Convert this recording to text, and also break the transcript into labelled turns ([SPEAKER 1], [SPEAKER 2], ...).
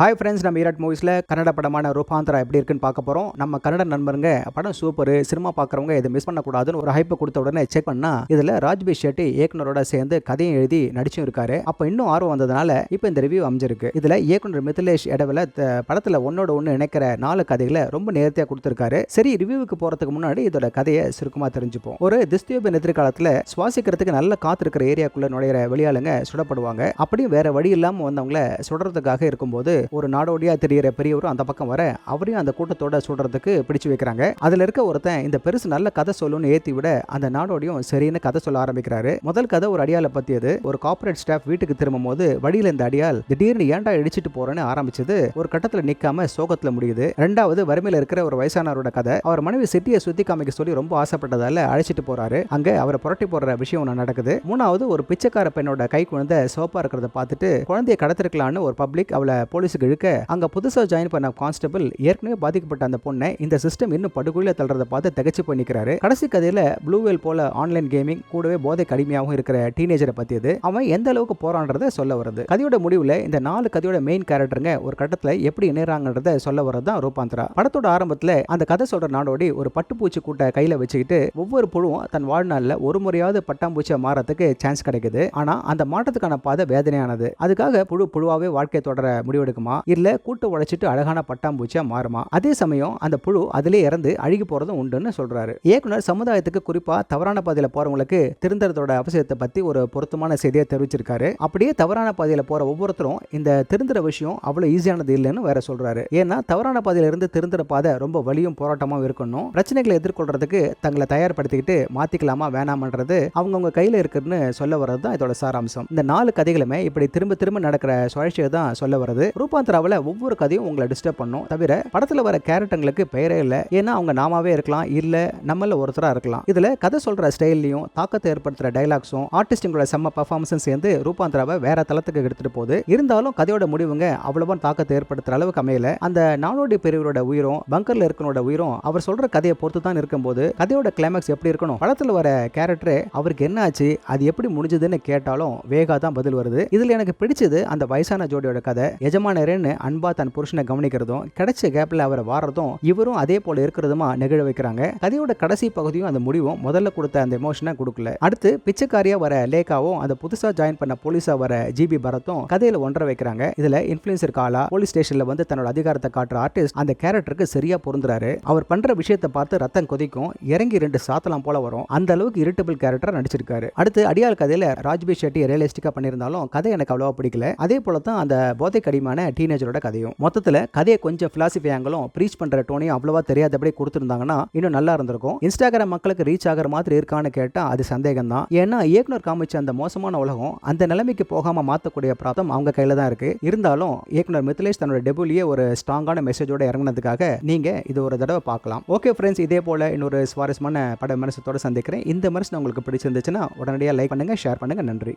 [SPEAKER 1] Hi friends நம்ம ஈராட் மூவிஸில் கன்னட படமான ரூபாந்தரா எப்படி இருக்குன்னு பார்க்க போகிறோம் நம்ம கன்னட நண்பருங்க படம் சூப்பர் சினிமா பார்க்குறவங்க இதை மிஸ் பண்ணக்கூடாதுன்னு ஒரு ஹைப்பை கொடுத்த உடனே செக் பண்ணால் இதில் ராஜ்பி ஷெட்டி இயக்குனரோட சேர்ந்து கதையும் எழுதி நடிச்சும் இருக்காரு. அப்போ இன்னும் ஆர்வம் வந்ததுனால இப்போ இந்த ரிவ்யூ அமைஞ்சிருக்கு. இதில் இயக்குனர் மிதிலேஷ் இடவில் படத்தில் ஒன்னோட ஒன்று இணைக்கிற நாலு கதைகளை ரொம்ப நேர்த்தியாக கொடுத்துருக்காரு. சரி ரிவ்யூவுக்கு போகிறதுக்கு முன்னாடி இதோட கதையை சுருக்கமாக தெரிஞ்சுப்போம். ஒரு திஸ்தியோப எதிர்காலத்தில் சுவாசிக்கிறதுக்கு நல்ல காத்திருக்கிற ஏரியாக்குள்ளே நுழையிற வெளியாளுங்க சுடப்படுவாங்க. அப்படியும் வேறு வழி இல்லாமல் வந்தவங்கள சுடுறதுக்காக இருக்கும்போது ஒரு நாடோடியா தெரிகிற பெரியவரும் அந்த பக்கம் வர அவரையும் அந்த கூட்டத்தோட சுடுறதுக்கு பிடிச்சு வைக்கிறாங்க. அதுல இருக்க ஒருத்தன் இந்த பெருசு நல்ல கதை சொல்லுன்னு ஏத்தி விட அந்த நாடோடியும் சரின்னு கதை சொல்ல ஆரம்பிக்கிறாரு. முதல் கதை ஒரு அடியால பத்தியது. ஒரு கார்ப்பரேட் ஸ்டாஃப் வீட்டுக்கு திரும்பும் போது வழியில இந்த அடியால் திடீர்னு ஏன்டா இடிச்சிட்டு போறேன்னு ஆரம்பிச்சது. ஒரு கட்டத்துல நிக்காம சோகத்துல முடியுது. ரெண்டாவது வறுமையில இருக்கிற ஒரு வயசானவரோட கதை. அவர் மனைவி சிட்டியை சுத்தி காமிக்க சொல்லி ரொம்ப ஆசைப்பட்டதால அழைச்சிட்டு போறாரு. அங்க அவரை புரட்டி போடுற விஷயம் ஒன்று நடக்குது. மூணாவது ஒரு பிச்சைக்கார பெண்ணோட கை குழந்தை சோப்பா இருக்கிறத பார்த்துட்டு குழந்தைய கடத்திருக்கலான்னு ஒரு பப்ளிக் அவளை போலீஸுக்கு இழுக்க அங்க புதுசா ஜாயின் பண்ண கான்ஸ்டபிள் ஏற்கனவே பாதிக்கப்பட்ட அந்த பொண்ணை இந்த சிஸ்டம் இன்னும் படுகொலையில தள்ளுறத பார்த்து திகச்சு போய் கடைசி கதையில ப்ளூவேல் போல ஆன்லைன் கேமிங் கூடவே போதை கடுமையாகவும் இருக்கிற டீனேஜரை பற்றியது அவன் எந்த அளவுக்கு போறான்றத சொல்ல வருது கதையோட முடிவுல இந்த நாலு கதையோட மெயின் கேரக்டருங்க ஒரு கட்டத்துல எப்படி இணையறாங்கன்றத சொல்ல வரது தான் ரூபாந்தரா. படத்தோட ஆரம்பத்துல அந்த கதை சொல்ற நாடோடி ஒரு பட்டுப்பூச்சி கூட்ட கையில வச்சுக்கிட்டு ஒவ்வொரு புழுவும் தன் வாழ்நாள்ல ஒரு முறையாவது பட்டாம்பூச்சியை மாறத்துக்கு சான்ஸ் கிடைக்குது. ஆனா அந்த மாற்றத்துக்கான பாதை வேதனையானது. அதுக்காக புழு புழுவாவே வாழ்க்கை தொடர இருக்குமா? இல்ல கூட்டு உழைச்சிட்டு அழகான பட்டாம்பூச்சியா மாறுமா? அதே சமயம் அந்த புழு அதிலே இறந்து அழுகி போறதும் உண்டுன்னு சொல்றாரு. இயக்குனர் சமுதாயத்துக்கு குறிப்பா தவறான பாதையில போறவங்களுக்கு திருந்தறதோட அவசியத்தை பத்தி ஒரு பொருத்தமான செய்தியை தெரிவிச்சிருக்காரு. அப்படியே தவறான பாதையில போற ஒவ்வொருத்தரும் இந்த திருந்துற விஷயம் அவ்வளவு ஈஸியானது இல்லைன்னு வேற சொல்றாரு. ஏன்னா தவறான பாதையில இருந்து திருந்துற பாதை ரொம்ப வலியும் போராட்டமாவும் இருக்கணும். பிரச்சனைகளை எதிர்கொள்றதுக்கு தங்களை தயார்படுத்திக்கிட்டு மாத்திக்கலாமா வேணாமன்றது அவங்கவுங்க கையில இருக்குன்னு சொல்ல வர்றது தான் இதோட சாராம்சம். இந்த நாலு கதைகளுமே இப்படி திரும்ப திரும்ப நடக்கிற சுழற்சியை தான் சொல்ல வருது ரூபாந்திராவில் ஒவ்வொரு கதையும் உங்களை டிஸ்டர்ப் பண்ணும். தவிர படத்தில் வர கேரக்டர்களுக்கு பெயரே இல்லை. ஏன்னா அவங்க நாமாவே இருக்கலாம் இல்லை நம்மள ஒருத்தராக இருக்கலாம். இதில் கதை சொல்கிற ஸ்டைல்லையும் தாக்கத்தை ஏற்படுத்துகிற டைலாக்ஸும் ஆர்டிஸ்டுங்களோட செம்ம பர்ஃபார்மன்ஸும் சேர்ந்து ரூபாந்திராவை வேற தளத்துக்கு எடுத்துகிட்டு போகுது. இருந்தாலும் கதையோட முடிவுங்க அவ்வளவா தாக்கத்தை ஏற்படுத்துகிற அளவுக்கு அமையல. அந்த நானோடி பெரியவரோட உயிரும் பங்கர்ல இருக்கனோட உயிரும் அவர் சொல்ற கதையை பொறுத்து தான் இருக்கும்போது கதையோட கிளைமேக்ஸ் எப்படி இருக்கணும்? படத்தில் வர கேரக்டரே அவருக்கு என்ன ஆச்சு அது எப்படி முடிஞ்சதுன்னு கேட்டாலும் வேகா தான் பதில் வருது. இதில் எனக்கு பிடிச்சது அந்த வயசான ஜோடியோட கதை. எஜமான எஜமானரேன்னு அன்பா தன் புருஷனை கவனிக்கிறதும் கிடைச்ச கேப்ல அவரை வாடுறதும் இவரும் அதே போல இருக்கிறதுமா நெகிழ வைக்கிறாங்க. கதையோட கடைசி பகுதியும் அந்த முடிவும் முதல்ல கொடுத்த அந்த எமோஷனை கொடுக்கல. அடுத்து பிச்சைக்காரியா வர லேகாவும் அந்த புதுசா ஜாயின் பண்ண போலீஸா வர ஜிபி பரத்தும் கதையில ஒன்றரை வைக்கிறாங்க. இதுல இன்ஃபுளுசர் காலா போலீஸ் ஸ்டேஷன்ல வந்து தன்னோட அதிகாரத்தை காட்டுற ஆர்டிஸ்ட் அந்த கேரக்டருக்கு சரியா பொருந்துறாரு. அவர் பண்ற விஷயத்தை பார்த்து ரத்தம் கொதிக்கும் இறங்கி ரெண்டு சாத்தலாம் போல வரும். அந்த அளவுக்கு இரிட்டபிள் கேரக்டர் நடிச்சிருக்காரு. அடுத்து அடியாள் கதையில ராஜ்பி ஷெட்டி ரியலிஸ்டிக்கா பண்ணியிருந்தாலும் கதை எனக்கு அவ்வளவா பிடிக்கல. அதே போல தான் அந்த போதை கடிமான டீனேஜரோட கதையும். மொத்தத்தில் கதையை கொஞ்சம் ஃபிலாசபி ஆங்கிலும் ப்ரீச் பண்ணுற டோனையும் அவ்வளவா தெரியாதபடி கொடுத்துருந்தாங்கன்னா இன்னும் நல்லா இருந்திருக்கும். இன்ஸ்டாகிராம் மக்களுக்கு ரீச் ஆகிற மாதிரி இருக்கான்னு கேட்டால் அது சந்தேகம் தான் ஏன்னா இயக்குனர் காமிச்ச அந்த மோசமான உலகம் அந்த நிலைமைக்கு போகாமல் மாற்றக்கூடிய பிராப்தம் அவங்க கையில் தான் இருக்குது இருந்தாலும் இயக்குனர் மித்லேஷ் தன்னோட டெபுலியே ஒரு ஸ்ட்ராங்கான மெசேஜோட இறங்கினதுக்காக நீங்கள் இது ஒரு தடவை பார்க்கலாம். ஓகே ஃப்ரெண்ட்ஸ் இதே போல் இன்னொரு சுவாரஸ்யமான பட மனசத்தோடு சந்திக்கிறேன். இந்த மனசு உங்களுக்கு பிடிச்சிருந்துச்சுன்னா உடனடியாக லைக் பண்ணுங்கள் ஷேர் பண்ணுங்கள் நன்றி.